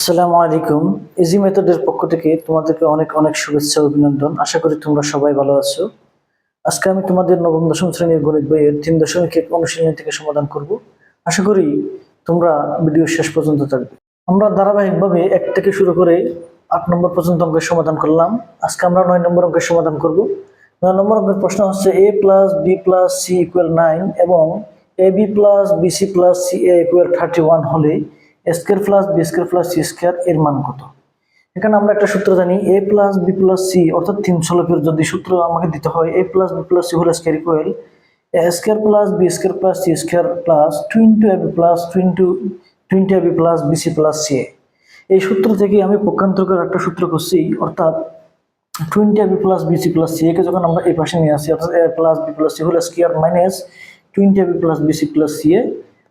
আসসালামু আলাইকুম। ইজি মেথডের পক্ষ থেকে তোমাদেরকে অনেক অনেক শুভেচ্ছা অভিনন্দন। আশা করি তোমরা সবাই ভালো আছো। আজকে আমি তোমাদের নবম, দশম শ্রেণির গণিত বইয়ের তিন দশমিক এক অনুশীলনী থেকে সমাধান করব। আশা করি তোমরা ভিডিও শেষ পর্যন্ত থাকবে। আমরা ধারাবাহিকভাবে এক থেকে শুরু করে আট নম্বর পর্যন্ত অঙ্কের সমাধান করলাম। আজকে আমরা নয় নম্বর অঙ্কের সমাধান করব। নয় নম্বর অঙ্কের প্রশ্ন হচ্ছে A plus B plus C equal nine এবং A B plus BC plus C A equal thirty one হলে square plus B square plus C square এর মান কত? এখানে আমরা একটা সূত্র জানি, A plus B plus C, অর্থাৎ তিন ছলকের যদি সূত্র আমাকে দিতে হয়, A plus B plus C whole square equal A square plus B square plus C square plus two into A B plus two into twenty A B plus BC plus C A. এই সূত্র থেকে আমি পক্ষান্তর করে একটা সূত্র করছি, অর্থাৎ twenty B plus BC plus C একে যখন আমরা এই পাশে নিয়ে আসি, অর্থাৎ A plus B plus C whole square minus twenty B plus BC plus C A,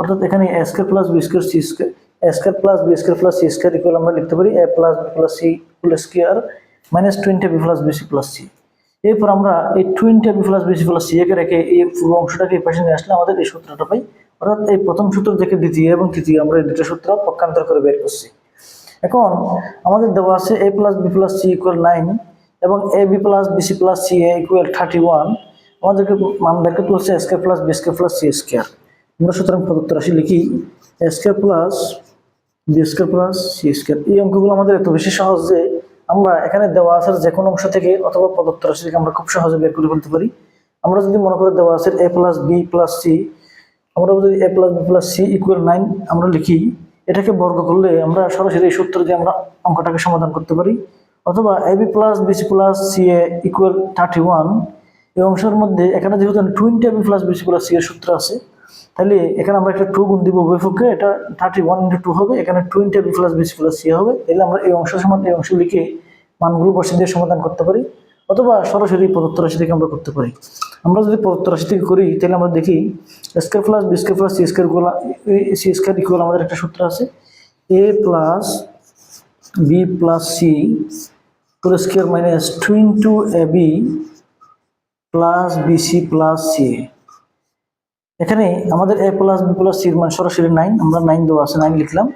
অর্থাৎ এখানে A square plus B square C square A square plus B square plus C square equal আমরা লিখতে পারি A plus B plus C whole square minus twenty AB plus BC plus C এরপর আমরা এই twenty AB plus BC plus C একে রেখে এই পুরো অংশটাকে এই পাশে নিয়ে আসলে আমাদের এই সূত্রটা পাই। অর্থাৎ এই প্রথম সূত্র থেকে দ্বিতীয় এবং তৃতীয় আমরা এই দুটো সূত্র পক্ষান্তর করে বের করছি। এখন আমাদের দেওয়া আছে A plus B plus C equal nine এবং A B plus BC plus C A equal thirty one আমাদেরকে মান করতে হচ্ছে square plus B square plus C square আমরা সুতরাং প্রদত্ত রাশি লিখি square plus B square plus C square এই অঙ্কগুলো আমাদের এত বেশি সহজ যে আমরা এখানে দেওয়া আছে যে কোনো অংশ থেকে অথবা প্রদত্ত রাশি থেকে আমরা খুব সহজে বের করে ফেলতে পারি। আমরা যদি মনে করে দেওয়া আছে A plus B plus C আমরা যদি A plus B plus C equal nine আমরা লিখি, এটাকে বর্গ করলে আমরা সরাসরি এই সূত্র দিয়ে আমরা অঙ্কটাকে সমাধান করতে পারি। অথবা A B plus BC plus C A equal thirty one এই অংশের মধ্যে এখানে যেহেতু twenty AB plus BC plus C এর সূত্র আছে তাহলে এখানে আমরা একটা টু গুণ দিব উভয়পক্ষে এটা থার্টি ওয়ান ইন্টু টু হবে, এখানে twenty B plus BC plus C হবে, তাহলে আমরা এই অংশ সমান, এই অংশ লিখে মানগুলো বসে দিয়ে সমাধান করতে পারি, অথবা সরাসরি প্রদত্ত রাশি থেকে আমরা করতে পারি। আমরা যদি প্রদত্ত রাশি থেকে করি, তাহলে আমরা দেখি square plus B square plus C square equal C square equal আমাদের একটা সূত্র আছে A plus B plus C পুরো square minus two into A B plus BC plus C এখানে আমাদের এ প্লাস বি প্লাস সির মান সরাসরি নাইন আমরা নাইন দেওয়া আছে নাইন লিখলাম।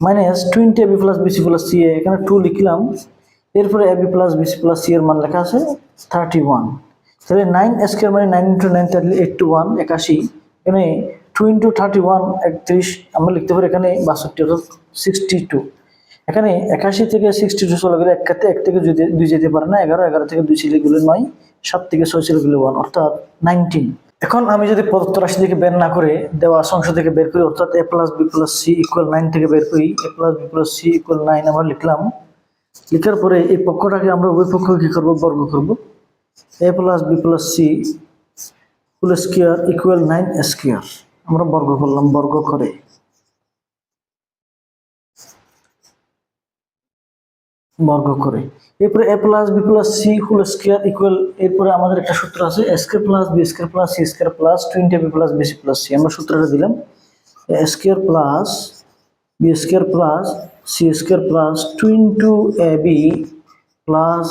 Minus twenty A B plus BC plus C এখানে টু লিখলাম। এরপরে A B plus BC plus C এর মান লেখা আছে থার্টি ওয়ান তাহলে নাইন স্কোয়ার মানে nine into nine thirty eight two one একাশি। এখানে টু ইন্টু থার্টি ওয়ান একত্রিশ, আমরা লিখতে পারি এখানে বাষট্টি, অর্থাৎ সিক্সটি টু এখানে একাশি থেকে সিক্সটি টু চলে গেলে এক কাতে এক থেকে দুই যেতে পারে না। এগারো এগারো থেকে দুই ছেলে গেলে নয়, সাত থেকে ছয় ছেলে গেলে ওয়ান অর্থাৎ নাইনটিন এখন আমি যদি প্রদত্ত রাশি থেকে বের না করে দেওয়া অংশ থেকে বের করি, অর্থাৎ A plus B plus C equal nine থেকে বের করি A plus B plus C equal nine আমরা লিখলাম, লিখার পরে এই পক্ষটাকে আমরা ওই পক্ষ কী করব? বর্গ করব। A plus B plus C full square equal nine square আমরা বর্গ করলাম, বর্গ করে। বর্গ করে। এরপরে A plus B plus C whole square equal এরপরে আমাদের একটা সূত্র আছে square plus B square plus C square plus twenty B plus BC plus C আমরা সূত্রটা দিলাম A square plus B square plus C square plus two into A B plus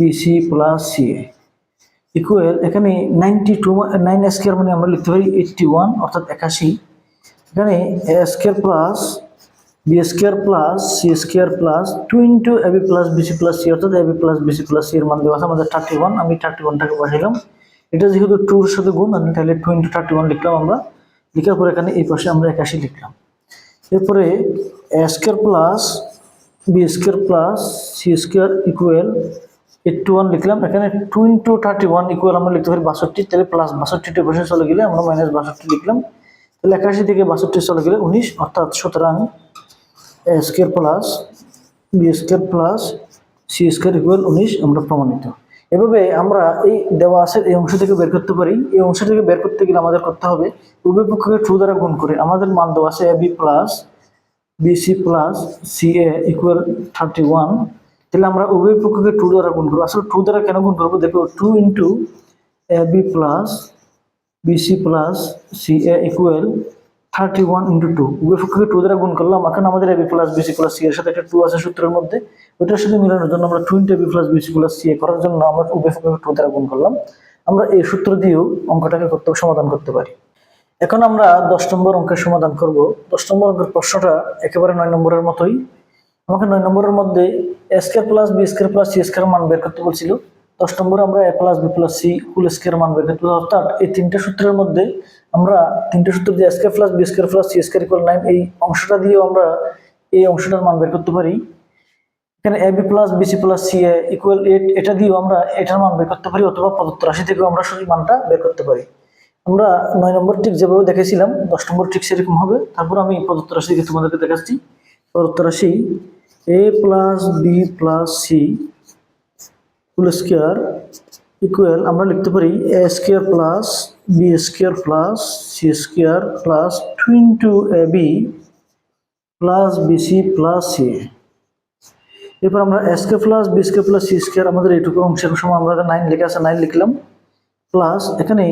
BC plus C A equal এখানে ninety two nine square মানে আমরা লিখতে পারি eighty one অর্থাৎ একাশি। এখানে A square plus B square plus C square plus two into A B plus BC plus C অর্থাৎ A B plus BC plus C এর মান দেওয়া আছে আমাদের থার্টি ওয়ান আমি থার্টি ওয়ানটাকে বসাইলাম। এটা যেহেতু টুর সাথে গুণ, আমি তাহলে টু ইন্টু থার্টি ওয়ান লিখলাম আমরা। লিখার পরে এখানে এই পাশে আমরা একাশি লিখলাম। এরপরে square plus B square plus C square equal eighty one লিখলাম। এখানে two into thirty one equal আমরা লিখতে পারি বাষট্টি, তাহলে প্লাস বাষট্টিটা বসে চলে গেলে আমরা মাইনাস বাষট্টি লিখলাম। তাহলে একাশি থেকে বাষট্টি চলে গেলে উনিশ, অর্থাৎ সুতরাং A square plus B square plus C square equal উনিশ আমরা প্রমাণিত। এভাবে আমরা এই দেওয়া আছে এই অংশ থেকে বের করতে পারি। এই অংশ থেকে বের করতে গেলে আমাদের করতে হবে উভয় পক্ষকে টু দ্বারা গুণ করে। আমাদের মান দেওয়া আছে A B plus BC plus C A equal thirty one তাহলে আমরা উভয় পক্ষকে টু দ্বারা গুণ করব। আসলে টু দ্বারা কেন গুণ করব? দেখো two into A B plus BC plus C A equal thirty one into two উভয় পক্ষকে টু দ্বারা গুণ করলাম। এখন আমাদের AB plus BC plus C এর সাথে একটা টু আছে সূত্রের মধ্যে। ওইটার সাথে মিলানোর জন্য আমরা two into AB plus BC plus C A করার জন্য আমরা উভয় পক্ষকে টু দ্বারা গুণ করলাম। আমরা এই সূত্র দিয়েও অঙ্কটাকে করতে সমাধান করতে পারি। এখন আমরা দশ নম্বর অঙ্কের সমাধান করব। দশ নম্বর অঙ্কের প্রশ্নটা একেবারে নয় নম্বরের মতোই। আমাকে নয় নম্বরের মধ্যে A square plus B square plus C square মান বের করতে বলছিল। দশ নম্বরে আমরা A plus B plus C whole square মান বের করতে। অর্থাৎ এই তিনটে সূত্রের মধ্যে আমরা তিনটে সূত্র দিয়ে square plus B square plus C square equal nine এই অংশটা দিয়েও আমরা এই অংশটার মান বের করতে পারি। এখানে A B plus BC plus C A equal eight এটা দিয়েও আমরা এটার মান বের করতে পারি, অথবা প্রদত্ত রাশি থেকেও আমরা সঠিক মানটা বের করতে পারি। আমরা নয় নম্বর ঠিক যেভাবে দেখেছিলাম, দশ নম্বর ঠিক সেরকম হবে। তারপর আমি প্রদত্ত রাশি থেকে তোমাদেরকে দেখাচ্ছি। প্রদত্ত রাশি A plus B plus C whole square equal আমরা লিখতে পারি A square plus B square plus C square plus two A B plus BC plus C এরপর আমরা A square plus B square plus C square আমাদের এইটুকু অংশের সময় আমরা নাইন লিখে আছে নাইন লিখলাম। প্লাস এখানে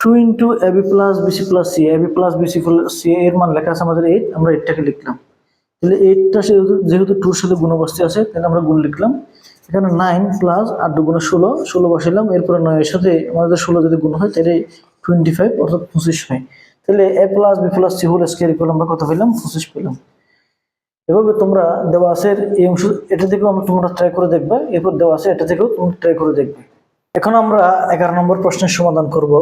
two into A B plus BC plus C A B plus BC plus C এর মান লেখা আছে আমাদের এইট আমরা এইটটাকে লিখলাম। তাহলে এইটটা যেহেতু টুর সাথে গুণবস্তি আছে, তাহলে আমরা গুণ লিখলাম। এখানে নাইন প্লাস আট দুগুণে ষোলো ষোলো বসাইলাম, এরপরে নয়ের সাথে আমাদের ষোলো যদি গুণ হয়, তাহলে টোয়েন্টি ফাইভ অর্থাৎ পঁচিশ হয়। তাহলে A plus B plus C whole square equal আমরা কত পেলাম? পঁচিশ পেলাম। এভাবে তোমরা দেওয়া আছে এই অংশ, এটা থেকেও আমরা তোমরা ট্রাই করে দেখবে, এরপর দেওয়া আছে এটা থেকেও তোমরা ট্রাই করে দেখবে। এখন আমরা এগারো নম্বর প্রশ্নের সমাধান করব।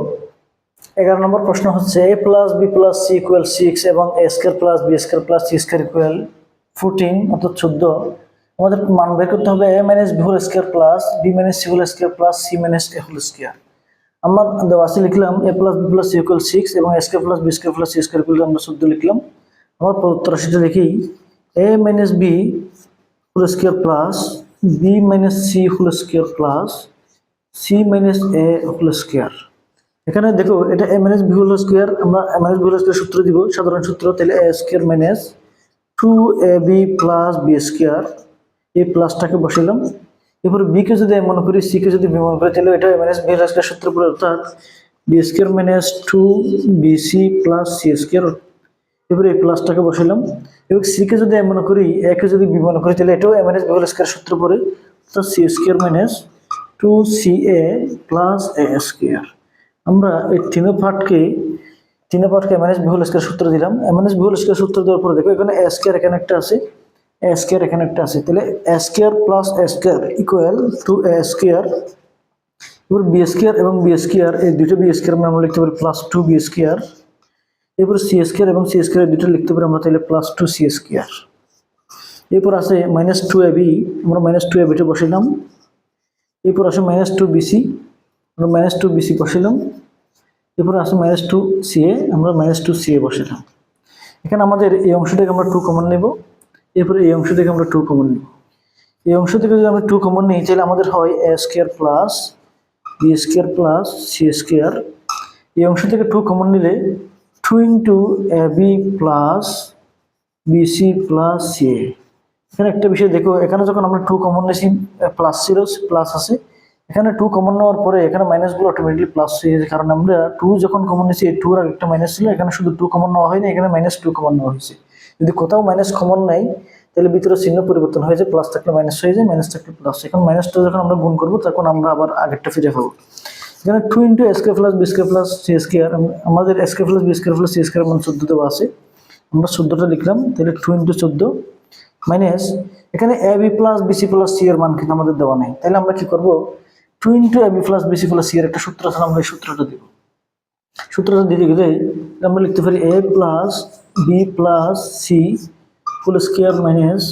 এগারো নম্বর প্রশ্ন হচ্ছে A plus B plus C equal six এবং A square plus B square plus C square equal fourteen অর্থাৎ চোদ্দ। আমাদের মান বের করতে হবে A minus B whole square plus B minus C whole square plus C minus A whole square আমরা দেওয়া আছে লিখলাম A plus B plus equal six এবং A square plus B square plus C square equal আমরা চোদ্দ লিখলাম। আমার প্রদত্ত রাশিটা লিখি A minus B whole square plus B minus C whole square plus C minus A whole square এখানে দেখো, এটা A minus B whole square আমরা A minus B whole square সূত্র দিব। সাধারণ সূত্র তাহলে A square minus two A B plus B square এই প্লাসটাকে বসাইলাম। এরপর বিকে যদি আমি মনে করি সিকে যদি বি মনে করি, তাহলে এটা মাইনাস বি স্কোয়ার সূত্র পড়ে, অর্থাৎ B square minus two B C plus C square এবারে এই প্লাসটাকে বসাইলাম। এবং সিকে যদি আমি মনে করি একে যদি বি মনে করি, তাহলে এটাও এম এন এস স্কোয়ার সূত্র পড়ে, অর্থাৎ C square minus two C A plus A square আমরা এই তিন পার্টকে তিন পার্টকে এম এন এস স্কোয়ার সূত্র দিলাম। এম এন এস স্কোয়ার সূত্র দেওয়ার পরে দেখো, এখানে এ স্কোয়ার এখানে একটা আছে। স্কোয়ার এখানে একটা আছে। তাহলে square plus square equal two square এবার বি স্কোয়ার এবং বি স্কোয়ার এই দুটো বি স্কোয়ার আমরা লিখতে পারি প্লাস টু বি স্কোয়ার এরপর সি স্কোয়ার এবং সি স্কোয়ার দুটো লিখতে পারি আমরা তাহলে প্লাস টু সি স্কোয়ার এরপর আছে মাইনাস টু এ বি আমরা মাইনাস টু এ বিটা বসাইলাম এরপর আসে মাইনাস টু বিসি আমরা মাইনাস টু বিসি বসাইলাম এরপর আসে মাইনাস টু সি এ আমরা মাইনাস টু সি এ বসাইলাম এখানে আমাদের এই অংশটাকে আমরা টু কমন নেব। এরপরে এই অংশ থেকে আমরা টু কমন নিই। এই অংশ থেকে যদি আমরা টু কমন নিই, তাহলে আমাদের হয় A square plus B square plus C square এই অংশ থেকে টু কমন নিলে two into A B plus BC plus C A এখানে একটা বিষয় দেখো, এখানে যখন আমরা টু কমন নিয়েছি প্লাস ছিল প্লাস আছে। এখানে টু কমন নেওয়ার পরে এখানে মাইনাসগুলো অটোমেটিকলি প্লাস হয়ে গেছে কারণ আমরা টু যখন কমন নিয়েছি টুর আর একটা মাইনাস ছিল, এখানে শুধু টু কমন নেওয়া হয়নি, এখানে মাইনাস টু কমন নেওয়া হয়েছে। যদি কোথাও মাইনাস কমন নাই, তাহলে ভিতরে চিহ্ন পরিবর্তন হয়ে যায় প্লাস থাকলে মাইনাস হয়ে যায় মাইনাস থাকলে প্লাস এখন মাইনাসটা যখন আমরা গুণ করব, তখন আমরা আবার আগেরটা ফিরে পাবো। এখানে টু ইন্টু এসকে প্লাস বিস্কে প্লাস সি স্কোয়ার আমাদের এসকে প্লাস বিস্কে প্লাস সি স্কোয়ার মানে চোদ্দ দেওয়া আছে। আমরা চোদ্দোটা লিখলাম, তাহলে টু ইন্টু চোদ্দ মাইনাস এখানে A B plus BC plus C এর মান কিন্তু আমাদের দেওয়া নেই। তাহলে আমরা কি করব? Two into A B plus BC plus C এর একটা সূত্র আছে, আমরা এই সূত্রটা দিব। সূত্রটা দিতে গেলে আমরা লিখতে পারি A plus B plus C full square minus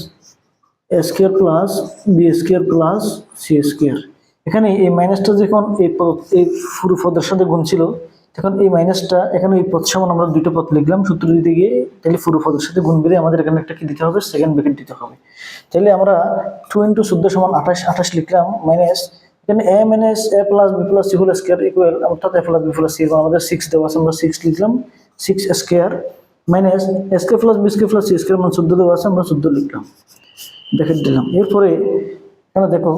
A square plus B square plus C square এখানে এই মাইনাসটা যখন এই পদ এই পুরো পদের সাথে গুণ ছিল, তখন এই মাইনাসটা এখানে এই পদ সমান আমরা দুটো পদ লিখলাম, সূত্র দিতে গিয়ে তাহলে পুরো পদের সাথে গুণ বেড়ে আমাদের এখানে একটা কি দিতে হবে? সেকেন্ড ব্র্যাকেট দিতে হবে। তাহলে আমরা টু ইন্টু চোদ্দ সমান আঠাশ আঠাশ লিখলাম মাইনাস এখানে A minus A plus B plus C whole square equal অর্থাৎ A plus B plus C আমাদের সিক্স দেওয়া আছে, আমরা সিক্স লিখলাম। সিক্স স্কোয়ার মাইনাস স্কে plus B স্কে plus C square মানে চোদ্দ দেওয়া আছে, আমরা চোদ্দ লিখলাম। ব্র্যাকেট দিলাম। এরপরে, এখানে দেখো,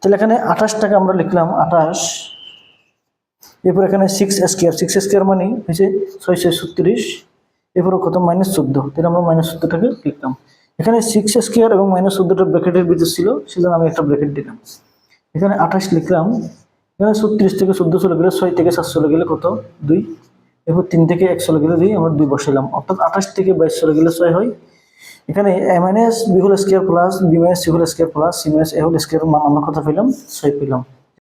তাহলে এখানে আঠাশ টাকা আমরা লিখলাম, আঠাশ। এরপর এখানে সিক্স স্কোয়ার সিক্স স্কোয়ার মানে হয়েছে ছয় ছয় ছত্রিশ। এরপরে কত? মাইনাস চোদ্দ। তাহলে আমরা মাইনাস চোদ্দোটাকে লিখলাম। এখানে সিক্স স্কোয়ার এবং মাইনাস চোদ্দোটা ব্র্যাকেটের ভিতর ছিল, সেজন্য আমি একটা ব্র্যাকেট দিলাম। এখানে আঠাশ লিখলাম, এখানে ছত্রিশ থেকে চোদ্দ চলে গেলে ছয় থেকে সাত চলে গেলে কত? দুই। এরপর তিন থেকে এক চলে গেলে দুই আমরা দুই বসাইলাম। অর্থাৎ আঠাশ থেকে বাইশ চলে গেলে ছয় হয়। এখানে A minus B whole square plus B minus C whole square plus C minus A whole square মান আমরা কত পেলাম? ছয় পেলাম।